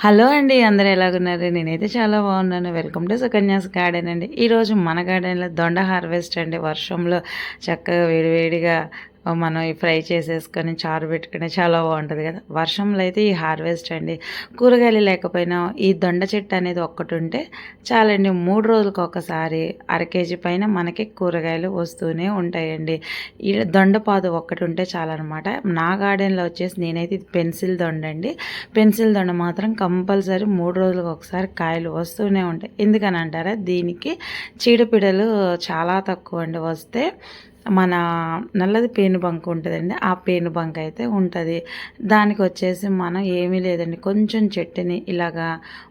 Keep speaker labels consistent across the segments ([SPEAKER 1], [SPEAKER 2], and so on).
[SPEAKER 1] Hello అండి అందరూ ఎలాగున్నారు? నేనైతే చాలా బాగున్నాను. వెల్కమ్ టు సుకన్యాస్ గార్డెన్ అండి. ఈరోజు మన గార్డెన్లో దొండ హార్వెస్ట్ అండి. వర్షంలో చక్కగా వేడివేడిగా మనం ఈ ఫ్రై చేసేసుకొని చారు పెట్టుకుని చాలా బాగుంటుంది కదా. వర్షంలో అయితే ఈ హార్వెస్ట్ అండి. కూరగాయలు లేకపోయినా ఈ దొండ చెట్టు అనేది ఒక్కటి ఉంటే చాలండి. మూడు రోజులకు ఒకసారి అర కేజీ పైన మనకి కూరగాయలు వస్తూనే ఉంటాయండి. ఈ దొండపాదు ఒక్కటి ఉంటే చాలన్నమాట. నా గార్డెన్లో వచ్చేసి నేనైతే ఇది పెన్సిల్ దొండ అండి. పెన్సిల్ దొండ మాత్రం కంపల్సరీ మూడు రోజులకు ఒకసారి కాయలు వస్తూనే ఉంటాయి. ఎందుకని అంటారా? దీనికి చీడపీడలు చాలా తక్కువ అండి. వస్తే మన నల్లది పేనుబంక్ ఉంటుందండి. ఆ పేనుబంక అయితే ఉంటుంది. దానికి వచ్చేసి మనం ఏమీ లేదండి. కొంచెం చెట్టుని ఇలాగా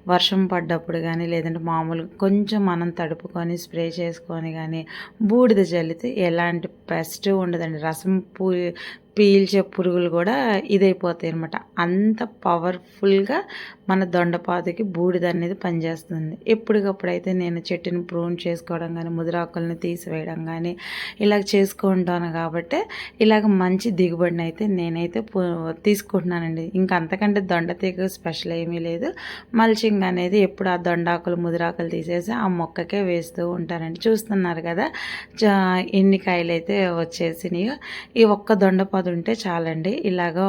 [SPEAKER 1] వర్షం పడ్డప్పుడు కానీ లేదంటే మామూలుగా కొంచెం మనం తడుపుకొని స్ప్రే చేసుకొని కానీ బూడిద జల్లితే ఎలాంటి పెస్ట్ ఉండదండి. రసం పూ పీల్చే పురుగులు కూడా ఇదైపోతాయి అనమాట అంత పవర్ఫుల్గా మన దొండపాతకి బూడిద అనేది పనిచేస్తుంది. ఎప్పటికప్పుడైతే నేను చెట్టుని ప్రూన్ చేసుకోవడం కానీ ముదిరాకులను తీసివేయడం కానీ ఇలా చేసుకుంటాను కాబట్టి ఇలాగ మంచి దిగుబడిని అయితే నేనైతే తీసుకుంటున్నానండి. ఇంకా అంతకంటే దొండ తీగ స్పెషల్ ఏమీ లేదు. మల్చింగ్ అనేది ఎప్పుడు ఆ దొండాకులు ముదిరాకులు తీసేసి ఆ మొక్కకే వేస్తూ ఉంటానండి. చూస్తున్నారు కదా ఎన్ని కాయలు అయితే వచ్చేసినాయో ఈ ఒక్క దొండపాదు అది ఉంటే చాలండి. ఇలాగ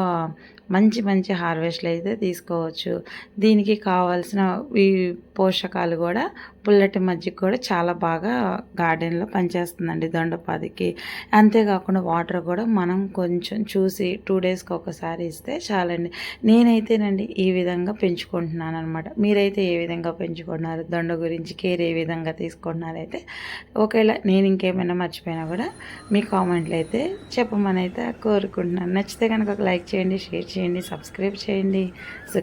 [SPEAKER 1] మంచి మంచి హార్వెస్ట్లు అయితే తీసుకోవచ్చు. దీనికి కావాల్సిన ఈ పోషకాలు కూడా పుల్లటి మజ్జిగ కూడా చాలా బాగా గార్డెన్లో పనిచేస్తుందండి దొండపాదికి. అంతేకాకుండా వాటర్ కూడా మనం కొంచెం చూసి టూ డేస్కి ఒకసారి ఇస్తే చాలండి. నేనైతేనండి ఈ విధంగా పెంచుకుంటున్నాను అనమాట మీరైతే ఏ విధంగా పెంచుకుంటున్నారు దొండ గురించి కేర్ ఏ విధంగా తీసుకుంటున్నారైతే ఒకవేళ నేను ఇంకేమైనా మర్చిపోయినా కూడా మీ కామెంట్లు అయితే చెప్పమని అయితే కోరుకుంటున్నాను. నచ్చితే కనుక ఒక లైక్ చేయండి షేర్ చేయండి సబ్స్క్రైబ్ చేయండి. సో